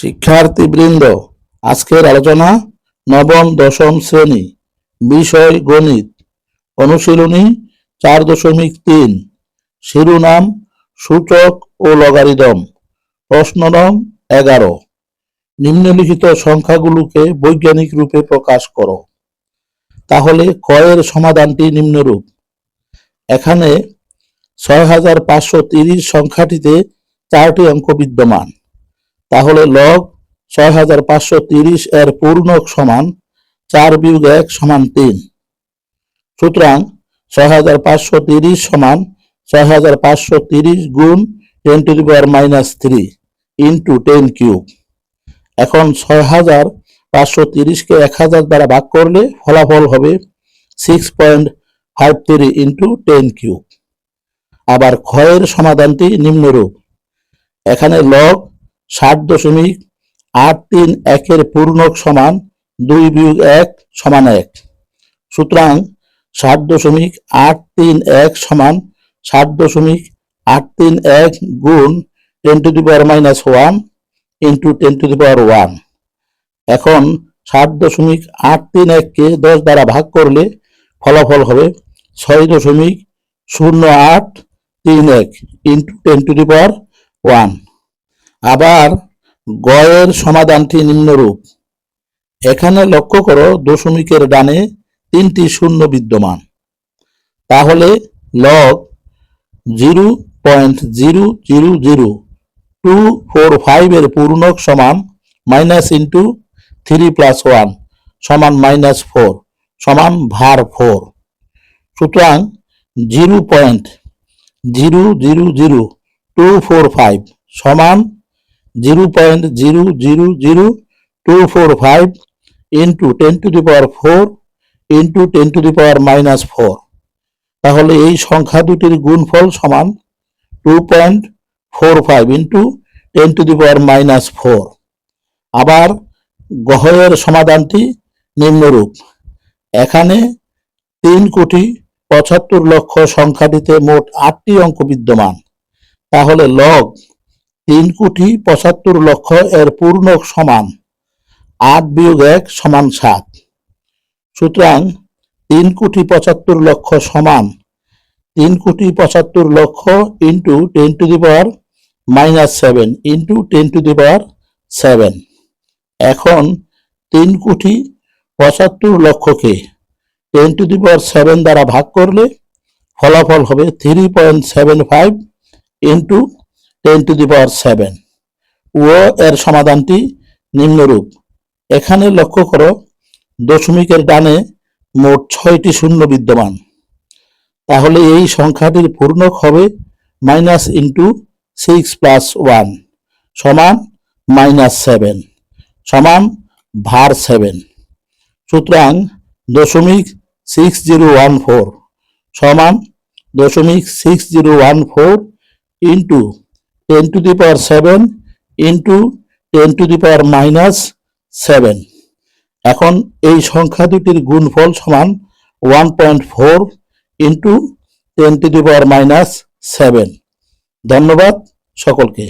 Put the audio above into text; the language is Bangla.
শিক্ষার্থীবৃন্দ, আজকের আলোচনা নবম, দশম শ্রেণি, বিষয় গণিত, অনুশীলনী চার দশমিক তিন, শিরোনাম, সূচক ও লগারিদম, প্রশ্ন নং এগারো। নিম্নলিখিত সংখ্যাগুলোকে বৈজ্ঞানিক রূপে প্রকাশ করো। তাহলে কয়ের সমাধানটি নিম্নরূপ। এখানে ছয় হাজার পাঁচশো তিরিশ সংখ্যাটিতে চারটি অঙ্ক বিদ্যমান। তাহলে লগ ছয় হাজার পাঁচশো তিরিশ এর পূর্ণ সমান চার বিয়োগ এক সমান তিন। সুতরাং ছয় হাজার পাঁচশো তিরিশ সমান ছয় হাজার পাঁচশো তিরিশ গুণ ten to the power minus three into ten cube. এখন ছয় হাজার পাঁচশো তিরিশকে এক হাজার দ্বারা ভাগ করলে ফলাফল হবে six point five three into ten cube. আবার ক্ষয়ের সমাধানটি নিম্নরূপ। এখানে লগ ষাট দশমিক আট তিন একের পূর্ণক সমান দুই বিয়োগ এক সমান এক। সুতরাং ষাট দশমিক আট তিন এক সমান ষাট দশমিক আট তিন এক গুণ ten to the power minus one into ten to the power one. এখন সাত দশমিক আট তিন এককে দশ দ্বারা ভাগ করলে ফলাফল হবে ছয় দশমিক শূন্য আট তিন এক into ten to the power one. আবার গয়ের সমাধানটি নিম্নরূপ। এখানে লক্ষ্য করো দশমিকের ডানে তিনটি শূন্য বিদ্যমান। তাহলে log zero point zero zero zero two four ফাইভের পূর্ণক সমান minus into three plus one সমান মাইনাস ফোর সমান ভার ফোর সুতরাং zero point zero zero zero two four five সমান zero point zero zero zero two four five into ten to the power four into ten to the power minus four তাহলে এই সংখ্যা দুটির গুণফল সমান two point four five into ten to the power minus four আবার গহয়ের সমাধানটি নিম্নরূপ। এখানে তিন কোটি পঁচাত্তর লক্ষ সংখ্যাটিতে মোট আটটি অঙ্ক বিদ্যমান। তাহলে লগ তিন কোটি পঁচাত্তর লক্ষ এর পূর্ণ সমান। আট বিয়োগ এক সমান সাত। সুতরাং তিন কোটি পঁচাত্তর লক্ষ সমান। তিন কোটি পঁচাত্তর লক্ষ into ten to the power minus seven into ten to the power seven. এখন তিন কোটি পঁচাত্তর লক্ষকে ten to the power seven দ্বারা ভাগ করলে ফলাফল হবে three point seven five into ten to the power seven. ও এর সমাধানটি নিম্নরূপ। এখানে লক্ষ্য করো, দশমিকের ডানে মোট ছয়টি শূন্য বিদ্যমান। তাহলে এই সংখ্যাটির পূর্ণক হবে minus into six plus one সমান মাইনাস সেভেন সমান ভার সেভেন। সুতরাং দশমিক সিক্স জিরো ওয়ান ফোর সমান দশমিক six zero one four into ten to the power seven into ten to the power minus seven. এখন এই সংখ্যা দুটির গুণফল সমান one point four into ten to the power minus seven. ধন্যবাদ সকলকে।